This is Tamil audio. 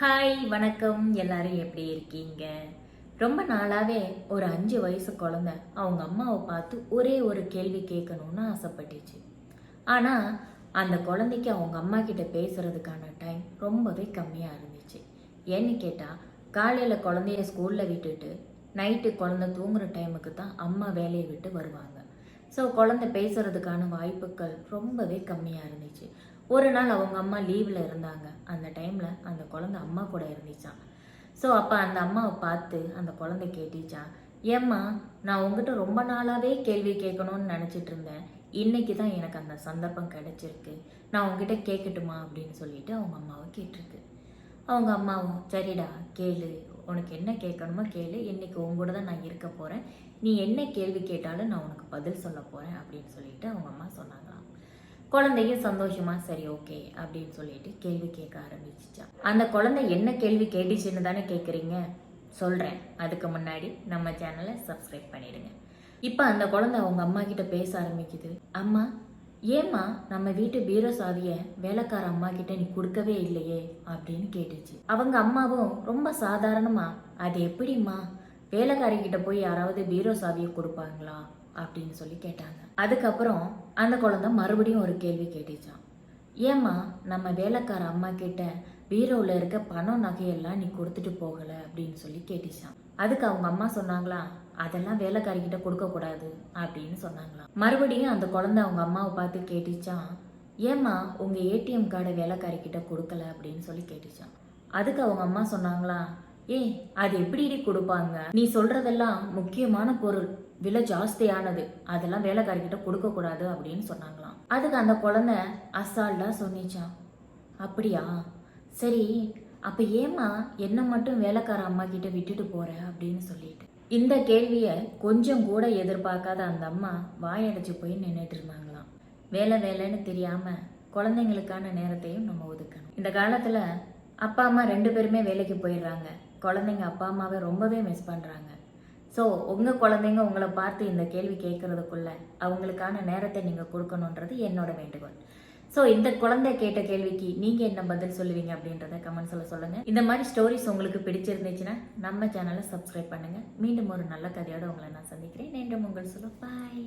ஹாய் வணக்கம். எல்லாரும் எப்படி இருக்கீங்க? ரொம்ப நாளாவே ஒரு அஞ்சு வயசு குழந்த. அவங்க அம்மாவை பார்த்து ஒரே ஒரு கேள்வி கேட்கணும்னு ஆசைப்பட்டுச்சு. ஆனால் அந்த குழந்தைக்கு அவங்க அம்மா கிட்ட பேசுறதுக்கான டைம் ரொம்பவே கம்மியாக இருந்துச்சு. ஏன்னு கேட்டால் காலையில் குழந்தைய ஸ்கூலில் விட்டுட்டு நைட்டு குழந்தை தூங்குற டைமுக்கு தான் அம்மா வேலையை விட்டு வருவாங்க. ஸோ குழந்தை பேசுறதுக்கான வாய்ப்புகள் ரொம்பவே கம்மியாக இருந்துச்சு. ஒரு நாள் அவங்க அம்மா லீவில் இருந்தாங்க. அந்த டைமில் அந்த குழந்தை அம்மா கூட இருந்துச்சான் ஸோ அப்போ அந்த அம்மாவை பார்த்து அந்த குழந்தை கேட்டுச்சான் ஏம்மா நான் உங்ககிட்ட ரொம்ப நாளாகவே கேள்வி கேட்கணும்னு நினச்சிட்டு இருந்தேன். இன்னைக்கு தான் எனக்கு அந்த சந்தர்ப்பம் கிடைச்சிருக்கு. நான் உங்ககிட்ட கேட்கட்டுமா? அப்படின்னு சொல்லிட்டு அவங்க அம்மாவை கேட்டிருக்கு. அவங்க அம்மாவும் சரிடா கேளு. உனக்கு என்ன கேட்கணுமோ கேளு. இன்னைக்கு உன் கூட தான் நான் இருக்க போகிறேன் நீ என்ன கேள்வி கேட்டாலும் நான் உனக்கு பதில் சொல்ல போகிறேன் அப்படின்னு சொல்லிட்டு அவங்க அம்மா சொன்னாங்களாம். குழந்தையும் சந்தோஷமா சரி ஓகே அப்படின்னு சொல்லிட்டு கேள்வி கேட்க ஆரம்பிச்சிச்சான் அந்த குழந்தை என்ன கேள்வி கேட்டுச்சுன்னு தானே கேட்குறீங்க சொல்கிறேன் அதுக்கு முன்னாடி நம்ம சேனலை சப்ஸ்கிரைப் பண்ணிடுங்க. இப்போ அந்த குழந்தை அவங்க அம்மா கிட்ட பேச ஆரம்பிக்குது. அம்மா ஏம்மா நம்ம வீட்டு பீரோ சாவியை வேலைக்கார அம்மா கிட்ட நீ கொடுக்கவே இல்லையே அப்படின்னு கேட்டுச்சு. அவங்க அம்மாவும் ரொம்ப சாதாரணமா அது எப்படிம்மா? வேலைக்காரி கிட்ட போய் யாராவது பீரோ சாவியை கொடுப்பாங்களா? அப்படின்னு சொல்லி கேட்டாங்க. அதுக்கப்புறம் அந்த குழந்தை மறுபடியும் ஒரு கேள்வி கேட்டுச்சான் ஏம்மா நம்ம வேலைக்கார அம்மா கிட்ட பீரோவில் இருக்க பணம் நகையெல்லாம் நீ கொடுத்துட்டு போகல அப்படின்னு சொல்லி கேட்டுச்சான் அதுக்கு அவங்க அம்மா சொன்னாங்களா அதெல்லாம் வேலைக்காரி கிட்ட கொடுக்க கூடாது அப்படின்னு சொன்னாங்களாம். மறுபடியும் அந்த குழந்தை அவங்க அம்மாவை பார்த்து கேட்டுச்சான் ஏம்மா உங்க ஏடிஎம் கார்டை வேலைக்காரி கிட்ட கொடுக்கல அப்படின்னு சொல்லி கேட்டுச்சான் அதுக்கு அவங்க அம்மா சொன்னாங்களா ஏ அது எப்படி கொடுப்பாங்க? நீ சொல்றதெல்லாம் முக்கியமான பொருள். விலை ஜாஸ்தியானது. அதெல்லாம் வேலைக்காரிக்கிட்ட கொடுக்க கூடாது அப்படின்னு சொன்னாங்களாம். அதுக்கு அந்த குழந்தை அசால்ட்டா சொன்னிச்சான் அப்படியா? சரி அப்ப ஏமா என்ன மட்டும் வேலைக்கார அம்மா கிட்ட விட்டுட்டு போற? அப்படின்னு சொல்லிட்டு. இந்த கேள்வியை கொஞ்சம் கூட எதிர்பார்க்காத அந்த அம்மா வாயடைச்சு போய் நின்றுட்டு இருந்தாங்களாம். வேலை வேலைன்னு தெரியாம குழந்தைங்களுக்கான நேரத்தையும் நம்ம ஒதுக்கணும். இந்த காலத்துல அப்பா அம்மா ரெண்டு பேருமே வேலைக்கு போயிடுறாங்க. குழந்தைங்க அப்பா அம்மாவை ரொம்பவே மிஸ் பண்றாங்க. ஸோ உங்கள் குழந்தைங்க உங்களை பார்த்து இந்த கேள்வி கேட்குறதுக்குள்ள அவங்களுக்கான நேரத்தை நீங்கள் கொடுக்கணுன்றது என்னோட வேண்டுகோள். ஸோ இந்த குழந்தை கேட்ட கேள்விக்கு நீங்கள் என்ன பதில் சொல்லுவீங்க அப்படின்றத கமெண்ட்ஸில் சொல்லுங்கள் இந்த மாதிரி ஸ்டோரிஸ் உங்களுக்கு பிடிச்சிருந்துச்சுன்னா நம்ம சேனலை சப்ஸ்கிரைப் பண்ணுங்கள் மீண்டும் ஒரு நல்ல கதையோட உங்களை நான் சந்திக்கிறேன். மீண்டும் உங்கள் சொல்ல பாய்